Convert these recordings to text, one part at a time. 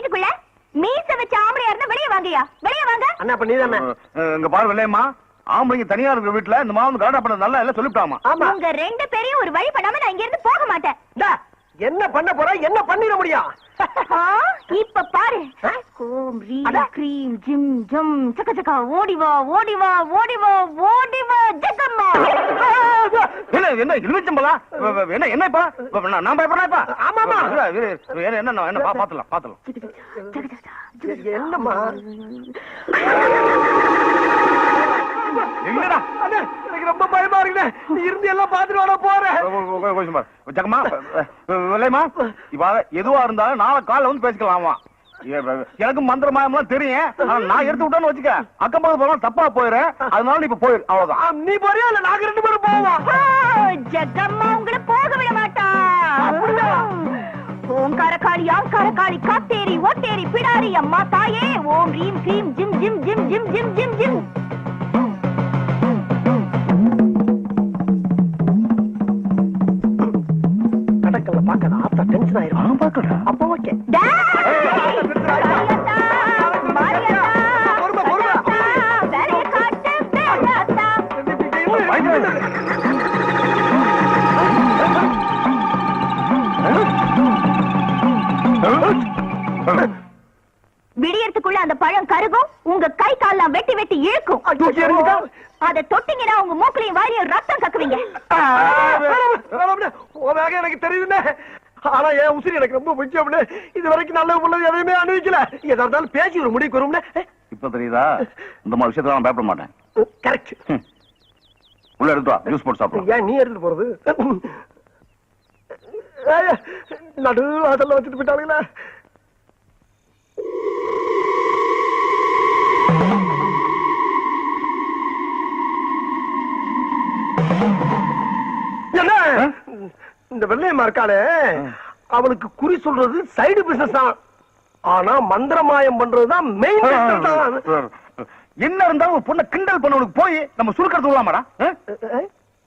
வீட்டுக்குள்ள மீச வச்ச ஆம்பளையா இருந்தா வெளியே வாங்கயா வெளியே வாங்க. அண்ணா அப்ப நீதானே? இங்க பாரு வெள்ளையம்மா. ஆம்பளைங்க தனியா இருக்கிற வீட்டுல இந்த மாவு கலாட்டா பண்ண நல்லா எல்லாம் சொல்லிவிட்டாமா? ஆமா. உங்க ரெண்டு பேரையும் ஒரு வழி பண்ணாம நான் இங்க இருந்து போக மாட்டேன். என்ன பண்ண போற? என்ன பண்ணிட முடியும்? இப்ப பாரு? ஓம் ரீம். கிரீம் ஜிம் ஜம் சக்க சக்கா ஓடி வா ஓடி வா ஓடி வா ஓடி வா ஜெகம்மா என்ன இழுச்சம்பலா என்ன நான் ஆமாமா. என்ன என்ன பாத்துலாம் பாத்துலாம் என்னம்மா எனக்கு ரொம்ப பயமா இருக்குண்ணே நீ இருந்து எல்லாம் பாத்துட்டு வர போறேன் கொஞ்சம் பாரு. ஜக்கம்மா எதுவா இருந்தாலும் நாளை காலைல வந்து பேசிக்கலாமா எனக்கு மந்திர மாயம்லாம் தெரியும். நான் எடுத்து விட்டேன்னு வச்சுக்க அக்கம் பக்கத்து போலாம் தப்பா போயிடுறேன் அதனால நீ இப்ப போயிரு. அவ்வளவுதான். நீ போறியா? இல்ல நாங்க ரெண்டு பேரும் போவோம்? ஜெகம்மா உங்களை போக விட மாட்டா. ஓங்கார காளி ஆங்கார காளி காத்தேரி ஓட்டேரி பிடாரி அம்மா தாயே. ஓம் ரீம் கிரீம் ஜிம் ஜிம் ஜிம் ஜிம் ஜிம் ஜிம் ஜிம். ஆத்தா டென்ஷன் ஆயிரும் நான் விடியறதுக்குள்ள அந்த பழம் கருகும் உங்க கை கால்லாம் வெட்டி வெட்டி இழுக்கும்? அத தொட்டீங்கன்னா உங்க மூக்களையும் வாரியும் ரத்தம் கக்குவீங்க. எனக்கு தெரியுதுண்ணே. ஆனா என் உசிரி எனக்கு ரொம்ப முக்கியம்னு இது வரைக்கும் நல்ல உள்ளது எதையுமே அனுபவிக்கல. எதா இருந்தாலும் பேசி ஒரு முடிவுக்கு வரும்னே இப்ப தெரியுதா? இந்த மாதிரி விஷயத்துல நான் பயப்பட மாட்டேன். கரெக்ட். உள்ள எடுத்து வா. ஜூஸ் போட்டு சாப்பிடலாம் ஏன் நீ எடுத்துட்டு போறது? நடு அதெல்லாம் வச்சுட்டு போயிட்டானுங்களே என்ன இந்த வெள்ளையம்மா இருக்காளே அவளுக்கு குறி சொல்றது சைடு பிசினஸ் தான் ஆனா மந்திரமாயம் பண்றதுதான் மெயின் என்ன இருந்தாலும் பொண்ணை கிண்டல் பண்ணவனுக்கு போய் நம்ம சுருக்கிறது விடலாமாடா?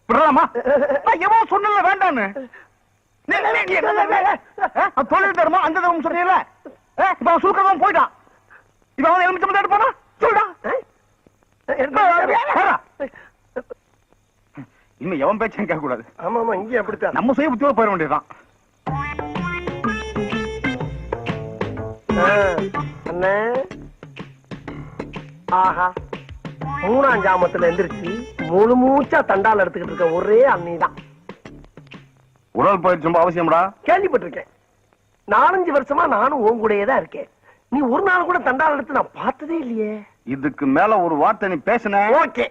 விடலாமா நான் எவன் சொன்னல வேண்டான்னு தொழில் தருமா? அந்த தரும் சொன்னீங்கல்ல? இப்ப அவன் சுருக்கிறவன் போயிட்டான். இப்ப அவன் எலுமிச்சம் எடுத்து போனா? சொல்டா. இனிமே எவன் பேச்சும் கேட்க கூடாது ஆமா ஆமா இங்கே அப்படித்தான். நம்ம சுய புத்தியோட போயிட வேண்டியதுதான். அண்ணே. ஆஹா. மூணாம் ஜாமத்துல எந்திரிச்சு முழு மூச்சா தண்டால் எடுத்துக்கிட்டு இருக்க ஒரே அண்ணி தான் உடல் பயிற்சி ரொம்ப அவசியம்டா. கேள்விப்பட்டிருக்கேன். நாலஞ்சு வருஷமா நானும் உன் கூடயே தான் இருக்கேன். நீ ஒரு நாள் கூட தண்டால் எடுத்து நான் பார்த்ததே இல்லையே. இதுக்கு மேல ஒரு வார்த்தை நீ பேசின. ஓகே.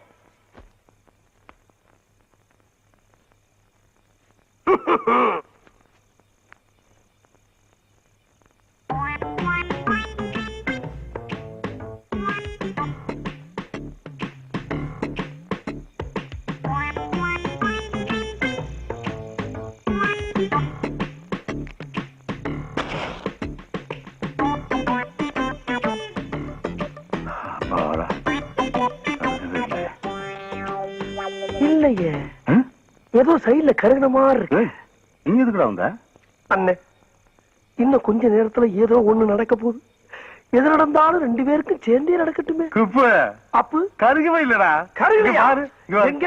அப்பாடா. இல்லையே? ஏதோ சைடுல கருகின மாதிரி இருக்கு. நீ எதுக்குடா வந்த? அண்ணே இன்னும் கொஞ்ச நேரத்துல ஏதோ ஒண்ணு நடக்க போகுது. எது நடந்தாலும் ரெண்டு பேருக்கும் சேர்ந்தே நடக்கட்டுமே. குப்பு. அப்பு. கருகவே இல்லடா. இங்க பாரு, எங்க?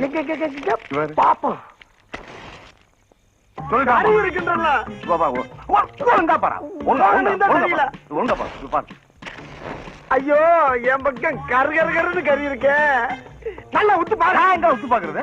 எங்க, எங்க, எங்க. பாப்போம். ஐயோ என் பக்கம் கரு கரு கருன்னு கறி இருக்கே. நல்லா உத்து பாரு. எங்க உத்து பாக்குறது?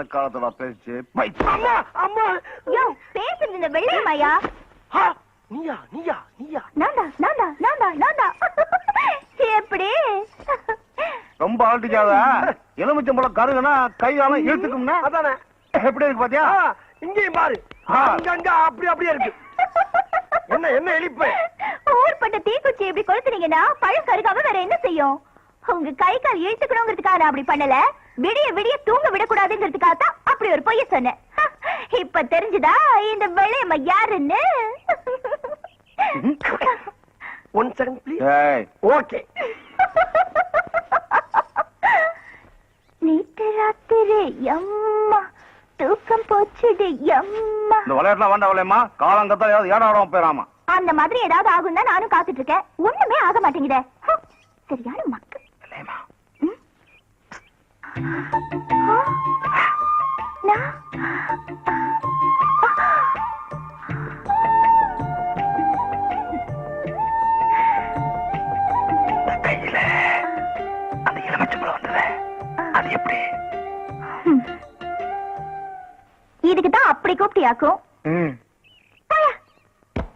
எந்த காலத்துல பேச்சு பை. அம்மா அம்மா! யோ பேசுறது இந்த வெள்ளையம்மாயா நீயா நீயா நீயா? நான்தா நான்தா நான்தா நான்தா எப்படி? ரொம்ப ஆட்டிக்காத எலுமிச்சம்பழம் கருகுனா கை காலம் இழுத்துக்கும்னா. அதானே. எப்படி இருக்கு பாத்தியா? இங்கேயும் பாரு. அங்கங்க அப்படி அப்படியே இருக்கு. என்ன என்ன எலிப்பு ஊர்பட்ட தீக்குச்சி இப்படி கொளுத்துனீங்கன்னா பழம் கருகாம வேற என்ன செய்யும்? உங்க கை கால் இழுத்துக்கணுங்கிறதுக்காக அப்படி பண்ணல. விடிய விடிய தூங்க விடக்கூடாதுங்கிறதுக்காக தான் அப்படி ஒரு பொய்ய சொன்னேன். இப்ப தெரிஞ்சுதா இந்த வெள்ளையம்மா யாருன்னு? ஒன் செகண்ட் ப்ளீஸ் ஏய். ஓகே நேற்று ராத்திரி எம்மா தூக்கம் போச்சுடு எம்மா இந்த விளையாட்டுலாம் வேண்டாம் விளையம்மா காலங்கத்தான் ஏதாவது ஏடா ஆடாம போயிடாமா. அந்த மாதிரி ஏதாவது ஆகும் தான் நானும் காத்துட்டு இருக்கேன். ஒண்ணுமே ஆக மாட்டேங்குதே. ஹ, சரியான மக்கள் கையில அந்த எலுமிச்சம்பழம் வந்தது. அது எப்படி? இதுக்கு தான் அப்படி கூப்பிட்டியாக்கும். ம்.